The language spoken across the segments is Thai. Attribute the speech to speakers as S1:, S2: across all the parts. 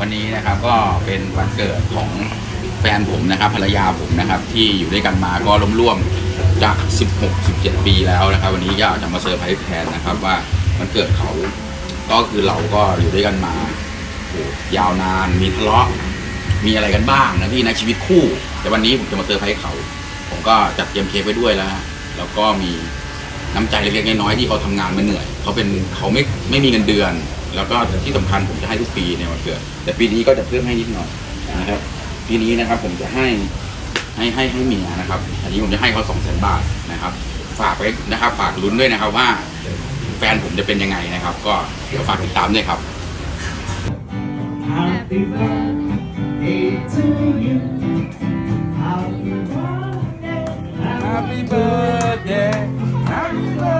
S1: วันนี้นะครับก็เป็นวันเกิดของแฟนผมนะครับภรรยาผมนะครับที่อยู่ด้วยกันมาก็ร่วมๆจะ16 17 ปีแล้วนะครับ วันนี้ก็จะมาเซอร์ไพรส์แทนนะครับว่าวันเกิดเขาก็คือเราก็อยู่ด้วยกันมาโหยาวนานมีทะเลาะมีอะไรกันบ้างนะพี่นะชีวิตคู่ แต่วันนี้ผมจะมาเซอร์ไพรส์เขา ผมก็จัดเตรียมเค้กไปด้วยแล้วแล้วก็มีน้ำใจเล็กๆน้อยๆที่เขาทำงานมาเหนื่อยเขาเป็นเขาไม่ไม่มีเงินเดือน แล้วก็ที่สำคัญผมจะให้ทุกปีในวันเกิด แต่ปีนี้ก็จะเพิ่มให้นิดหน่อยนะครับ ปีนี้นะครับผมจะให้ให้ให้ให้เมียนะครับ อันนี้ผมจะให้เขาสองแสนบาทนะครับ ฝากไว้นะครับ ฝากลุ้นด้วยนะครับว่าแฟนผมจะเป็นยังไงนะครับ ก็เดี๋ยวฝากติดตามด้วยครับ
S2: Happy birthday to you. Happy birthday
S1: Happy birthday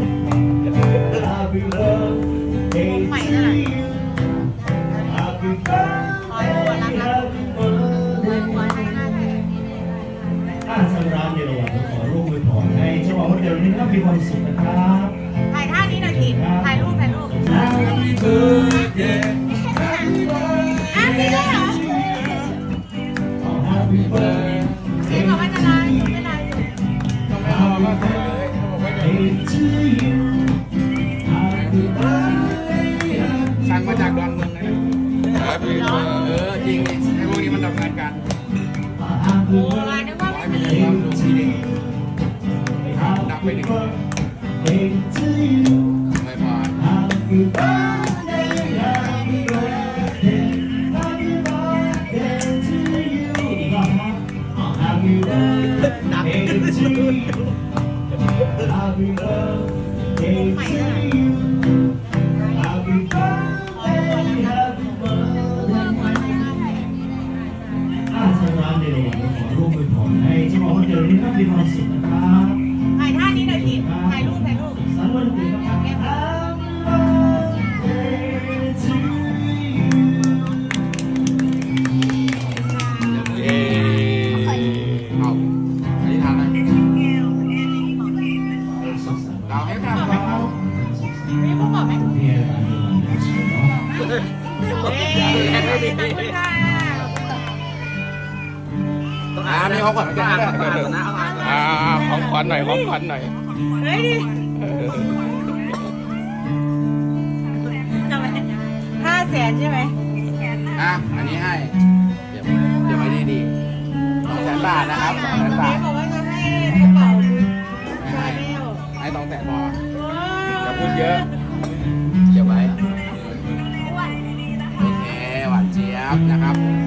S2: to.
S1: I'll be there. พวกบ
S2: อก
S1: ไห
S3: ม
S2: เพียรอันนี้วันนี้เนาะ
S3: เฮ้ยขอบคุณค่ะ
S1: อ่านี่เขาก่อนกันนะอ่าของขวัญหน่อยของขวัญหน่อย
S3: เฮ้ยทำไมห้าแสนใช่ไหม
S1: อะอันนี้ให้เดี๋ยวเดี๋ยวไม่ได้ดีสองแสนบาทนะครับสองแสนบาท
S3: บอกว่าจะให้กระเป๋า
S1: ไม่
S3: ชา
S1: ให้
S3: แนล
S1: ให้สองแสนพออย่าพูดเยอะ นเจี๊ยบนะครับ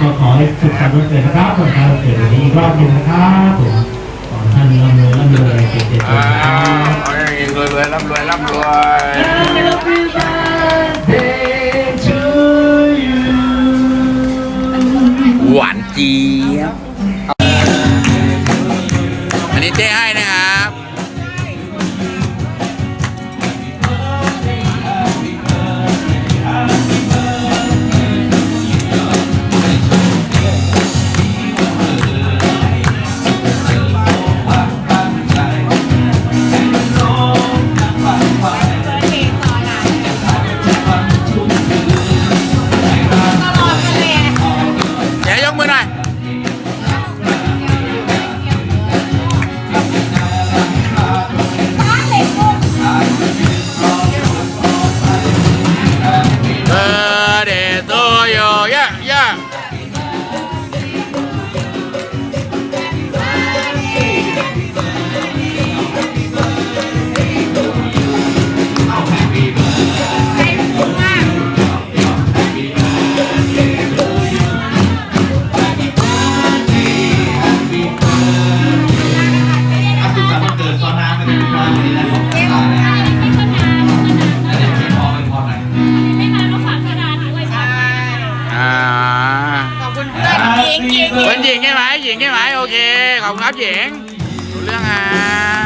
S3: ก็ขอให้สุข
S2: สันต์วันเกิดนะครับวันคล้ายวันเกิดนี้อีกรอบหนึ่งนะครับผมขอให้ท่านร่ำรวยร่ำรวยเก่งๆนะครับ
S1: เอาอย่างงี้รวยรวยร่ำรวยร่ำรวย
S2: Happy birthday to you
S1: หวานเจี๊ยบอันนี้เจ๊
S3: ญิงหญิง
S1: เป็นหญิงใช่ไหมหญิงใช่ไหมโอเคขอบคุณครับหญิงรู้เรื่องครับ